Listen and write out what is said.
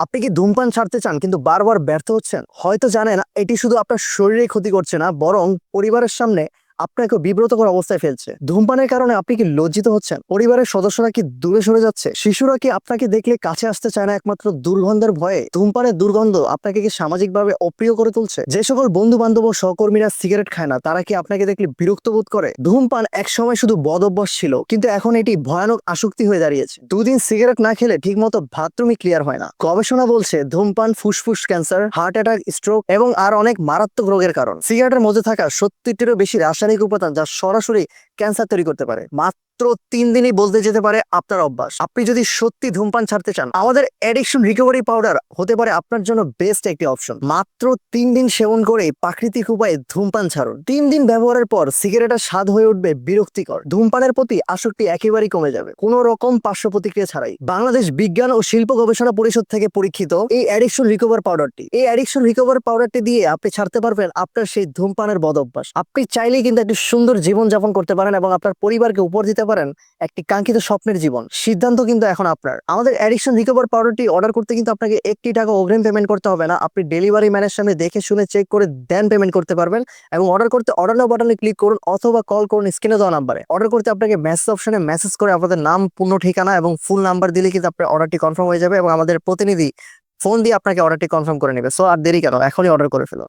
আপনি কি ধূমপান ছাড়তে চান কিন্তু বারবার ব্যর্থ হচ্ছেন? হয়তো জানেন, এটি শুধু আপনার শরীরে ক্ষতি করছে না, বরং পরিবারের সামনে আপনাকে বিব্রতকর অবস্থায় ফেলছে। ধূমপানের কারণে আপনি কি লজ্জিত হচ্ছেন? পরিবারের সদস্যরা কি দূরে সরে যাচ্ছে? শিশুরা কি আপনাকে দেখলে কাছে আসতে চায় না একমাত্র দুর্গন্ধের ভয়ে? ধূমপানের দুর্গন্ধ আপনাকে কি সামাজিকভাবে অপ্রিয় করে তুলছে? যে সকল বন্ধু বান্ধব ও সহকর্মীরা সিগারেট খায় না, তারা কি আপনাকে দেখলে বিরক্ত বোধ করে? ধূমপান একসময় শুধু বদ অভ্যাস ছিল, কিন্তু এখন এটি ভয়ানক আসক্তি হয়ে দাঁড়িয়েছে। দুদিন সিগারেট না খেলে ঠিকমতো বাথরুমই ক্লিয়ার হয় না। গবেষণা বলছে, ধূমপান, ফুসফুস, ক্যান্সার, হার্ট অ্যাটাক, স্ট্রোক এবং আর অনেক মারাত্মক রোগের কারণ। সিগারেটের মধ্যে থাকা সত্তরটিরও বেশি রাসায়নিক উপাদান যা সরাসরি ক্যান্সার তৈরি করতে পারে। মাত্র তিন দিনই বলতে যেতে পারে আপনার অভ্যাস। আপনি যদি সত্যি ধূমপান ছাড়তে চান, আমাদের অ্যাডিকশন রিকভারি পাউডার হতে পারে আপনার জন্য বেস্ট একটি অপশন মাত্র তিন দিন সেবন করে প্রাকৃতিক উপায়ে ধূমপান ছাড়ুন। তিন দিন ব্যবহারের পর সিগারেটের স্বাদ হয়ে উঠবে বিরক্তিকর। ধূমপানের প্রতি আসক্তি একেবারেই কমে যাবে। কোনো রকম পার্শ্ব প্রতিক্রিয়া ছাড়াই। বাংলাদেশ বিজ্ঞান ও শিল্প গবেষণা পরিষদ থেকে পরীক্ষিত এই অ্যাডিকশন রিকভার পাউডারটি এই অ্যাডিকশন রিকভার পাউডারটি দিয়ে আপনি ছাড়তে পারবেন আপনার সেই ধূমপানের বদ অভ্যাস আপনি চাইলেই কিন্তু একটি সুন্দর জীবন যাপন করতে পারেন এবং আপনার পরিবারকে উপর দিতে পারেন একটি কাঙ্ক্ষিত স্বপ্নের জীবন। সিদ্ধান্ত কিন্তু এখন আপনার। আমাদের অ্যাডিকশন রিকভার পাউডারটি অর্ডার করতে কিন্তু আপনাকে একটি টাকা অগ্রিম পেমেন্ট করতে হবে না। আপনি ডেলিভারি ম্যানের সামনে দেখে শুনে চেক করে দেন পেমেন্ট করতে পারবেন এবং অর্ডার করতে অর্ডার নাও বাটনে ক্লিক করুন অথবা কল করুন স্ক্রিনে দেওয়া নাম্বারে অর্ডার করতে আপনাকে মেসেজ অপশনে মেসেজ করে আপনাদের নাম, পূর্ণ ঠিকানা এবং ফুল নাম্বার দিলে কিন্তু আপনার অর্ডারটি কনফার্ম হয়ে যাবে এবং আমাদের প্রতিনিধি ফোন দিয়ে আপনাকে অর্ডারটি কনফার্ম করে নেবে। সো আর দেরি কেন? এখনই অর্ডার করে ফেলো